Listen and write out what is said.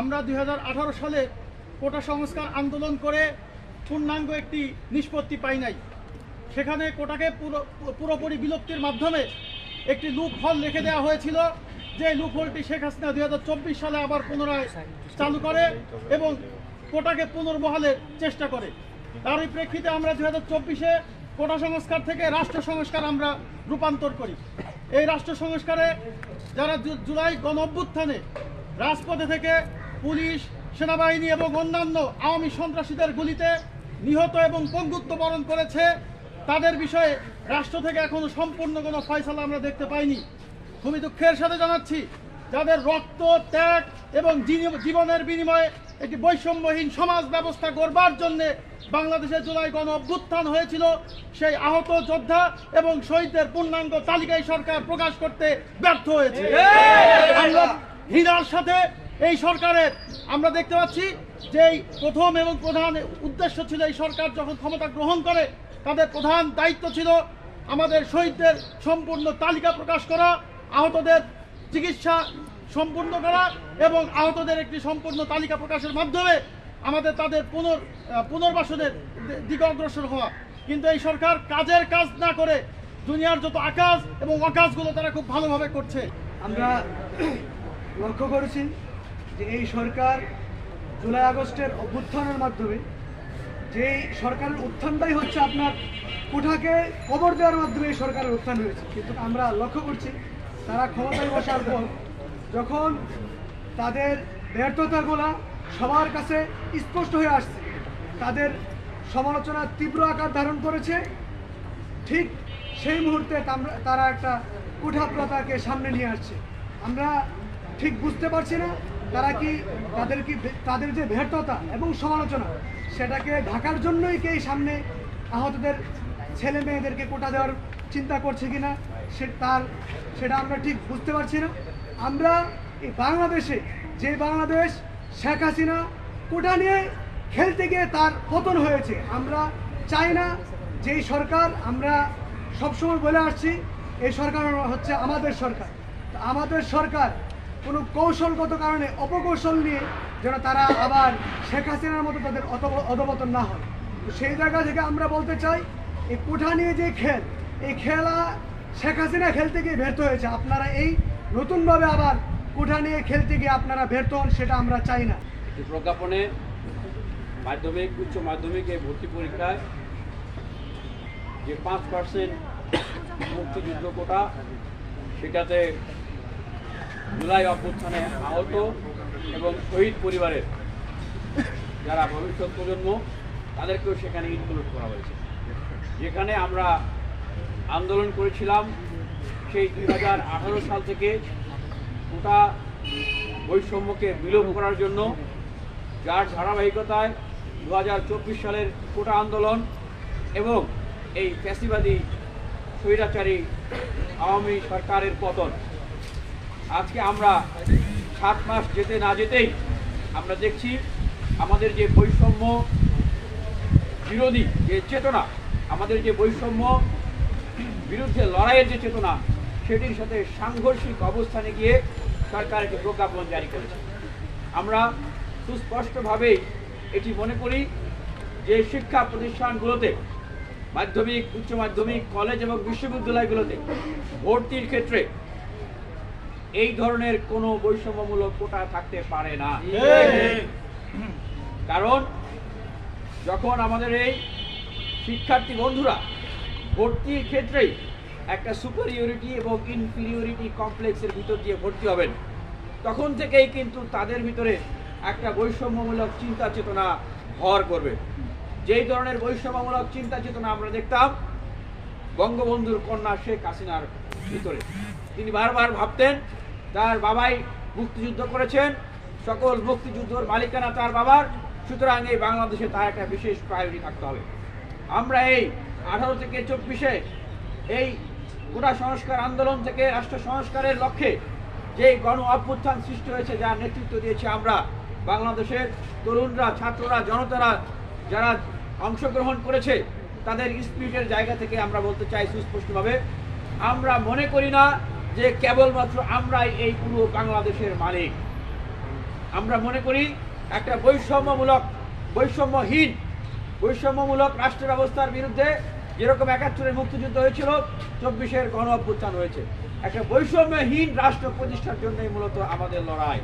আমরা দু হাজার আঠারো সালে কোটা সংস্কার আন্দোলন করে পূর্ণাঙ্গ একটি নিষ্পত্তি পাই নাই। সেখানে কোটাকে পুরো পুরোপুরি বিলুপ্তির মাধ্যমে একটি লুপ হল রেখে দেওয়া হয়েছিল। যে লুপ হলটি শেখ হাসিনা দুই হাজার চব্বিশ সালে আবার পুনরায় চালু করে এবং কোটাকে পুনর্বহালের চেষ্টা করে। তারই প্রেক্ষিতে আমরা দুই হাজার চব্বিশে কোটা সংস্কার থেকে রাষ্ট্র সংস্কার আমরা রূপান্তর করি। এই রাষ্ট্র সংস্কারে যারা জুলাই গণ অভ্যুত্থানে রাজপথে থেকে পুলিশ, সেনাবাহিনী এবং অন্যান্য আওয়ামী সন্ত্রাসীদের গুলিতে নিহত এবং পঙ্গুত্ব বরণ করেছে। তাদের বিষয়ে রাষ্ট্র থেকে এখনও সম্পূর্ণ কোনো ফয়সালা আমরা দেখতে পাইনি। খুবই দুঃখের সাথে জানাচ্ছি, যাদের রক্ত, ত্যাগ এবং জীবনের বিনিময়ে একটি বৈষম্যহীন সমাজ ব্যবস্থা গড়বার জন্য বাংলাদেশের জুলাই গণ অভ্যুত্থান হয়েছিল, সেই আহত যোদ্ধা এবং শহীদদের পূর্ণাঙ্গ তালিকায় সরকার প্রকাশ করতে ব্যর্থ হয়েছে। আমরা সাথে এই সরকারের, আমরা দেখতে পাচ্ছি যে প্রথম এবং প্রধান উদ্দেশ্য ছিল এই সরকার যখন ক্ষমতা গ্রহণ করে, তাদের প্রধান দায়িত্ব ছিল আমাদের শহীদদের সম্পূর্ণ তালিকা প্রকাশ করা, আহতদের চিকিৎসা সম্পূর্ণ করা এবং আহতদের একটি সম্পূর্ণ তালিকা প্রকাশের মাধ্যমে আমাদের তাদের পুনর পুনর্বাসনের দিকে অগ্রসর হওয়া। কিন্তু এই সরকার কাজের কাজ না করে দুনিয়ার যত আকাশ এবং অকাশগুলো তারা খুব ভালোভাবে করছে। আমরা লক্ষ্য করেছি যে এই সরকার জুলাই আগস্টের অভ্যুত্থানের মাধ্যমে, যেই সরকারের উত্থানটাই হচ্ছে আপনার কোঠাকে কবর দেওয়ার মাধ্যমে এই সরকারের উত্থান হয়েছে। কিন্তু আমরা লক্ষ্য করছি, তারা ক্ষমতায় বসার পর যখন তাদের ব্যর্থতাগুলা সবার কাছে স্পষ্ট হয়ে আসছে, তাদের সমালোচনা তীব্র আকার ধারণ করেছে, ঠিক সেই মুহূর্তে তারা একটা কুঠাপ্রতাকে সামনে নিয়ে আসছে। আমরা ঠিক বুঝতে পারছি না তারা কি তাদের কি তাদের যে ব্যর্থতা এবং সমালোচনা সেটাকে ঢাকার জন্যই কি সামনে আহতদের ছেলে মেয়েদেরকে কোটা দেওয়ার চিন্তা করছে কিনা সে তার সেটা আমরা ঠিক বুঝতে পারছি না। আমরা এই বাংলাদেশে, যে বাংলাদেশ শেখ হাসিনা কোটা নিয়ে খেলতে গিয়ে তার পতন হয়েছে, আমরা চাই না যেই সরকার, আমরা সবসময় বলে আসছি, এই সরকার হচ্ছে আমাদের সরকার। আমাদের সরকার কোনো কৌশলগত কারণে, অপকৌশল নিয়ে যেন তারা আবার শেখ হাসিনার মতো তাদের অধপতন না হয়। তো সেই জায়গা থেকে আমরা বলতে চাই, এই কোঠা নিয়ে যে খেল, এই খেলা শেখ হাসিনা খেলতে গিয়ে ব্যর্থ হয়েছে। আপনারা এই নতুনভাবে আবার কোঠা নিয়ে খেলতে গিয়ে আপনারা ব্যর্থ হন, সেটা আমরা চাই না। প্রজ্ঞাপনে মাধ্যমিক, উচ্চ মাধ্যমিক এই ভর্তি পরীক্ষায় যে পাঁচ পার্সেন্ট মুক্তিযুদ্ধ কোটা, সেটাতে জুলাই অভ্যুত্থানে আহত এবং শহীদ পরিবারের যারা ভবিষ্যৎ প্রজন্ম, তাদেরকেও সেখানে ইনক্লুড করা হয়েছে। যেখানে আমরা আন্দোলন করেছিলাম সেই দু হাজার আঠারো সাল থেকে কোটা বৈষম্যকে বিলোপ করার জন্য, যার ধারাবাহিকতায় দু হাজার চব্বিশ সালের কোটা আন্দোলন এবং এই ফ্যাসিবাদী, স্বৈরাচারী আওয়ামী সরকারের পতন। আজকে আমরা সাত মাস যেতে না যেতেই আমরা দেখছি আমাদের যে বৈষম্য বিরোধী যে চেতনা, আমাদের যে বৈষম্য বিরুদ্ধে লড়াইয়ের যে চেতনা, সেটির সাথে সাংঘর্ষিক অবস্থানে গিয়ে সরকার একটি প্রজ্ঞাপন জারি করেছে। আমরা সুস্পষ্টভাবেই এটি মনে করি যে শিক্ষা প্রতিষ্ঠানগুলোতে, মাধ্যমিক, উচ্চ মাধ্যমিক, কলেজ এবং বিশ্ববিদ্যালয়গুলোতে ভর্তির ক্ষেত্রে এই ধরনের কোনো বৈষম্যমূলক কোটা থাকতে পারে না। কারণ যখন আমাদের এই শিক্ষার্থী বন্ধুরা ভর্তির ক্ষেত্রেই একটা সুপারিয়রিটি এবং ইনফিরিয়রিটি কমপ্লেক্সের ভিতর দিয়ে ভর্তি হবেন তখন থেকেই কিন্তু তাদের ভিতরে একটা বৈষম্যমূলক চিন্তা চেতনা ভর করবে। যেই ধরনের বৈষম্যমূলক চিন্তা চেতনা আমরা দেখতাম বঙ্গবন্ধুর কন্যা শেখ হাসিনার ভিতরে। তিনি বারবার ভাবতেন, তার বাবাই মুক্তিযুদ্ধ করেছেন, সকল মুক্তিযুদ্ধর মালিকানা তার বাবার, সুতরাং এই বাংলাদেশে তার একটা বিশেষ প্রায়োরিটি থাকতে হবে। আমরা এই আঠারো থেকে চব্বিশে এই গোটা সংস্কার আন্দোলন থেকে রাষ্ট্র সংস্কারের লক্ষ্যে যে গণ অভ্যুত্থান সৃষ্টি হয়েছে, যার নেতৃত্ব দিয়েছে আমরা, বাংলাদেশের তরুণরা, ছাত্ররা, জনতারা যারা অংশগ্রহণ করেছে তাদের স্পিরিটের জায়গা থেকে আমরা বলতে চাই সুস্পষ্টভাবে। আমরা মনে করি না যে কেবলমাত্র আমরাই এই পুরো বাংলাদেশের মালিক। আমরা মনে করি একটা বৈষম্যমূলক, বৈষম্যহীন, বৈষম্যমূলক রাষ্ট্র ব্যবস্থার বিরুদ্ধে যেরকম একাত্তরের মুক্তিযুদ্ধ হয়েছিল, চব্বিশের গণ অভ্যুত্থান হয়েছে। একটা বৈষম্যহীন রাষ্ট্র প্রতিষ্ঠার জন্যই মূলত আমাদের লড়াই।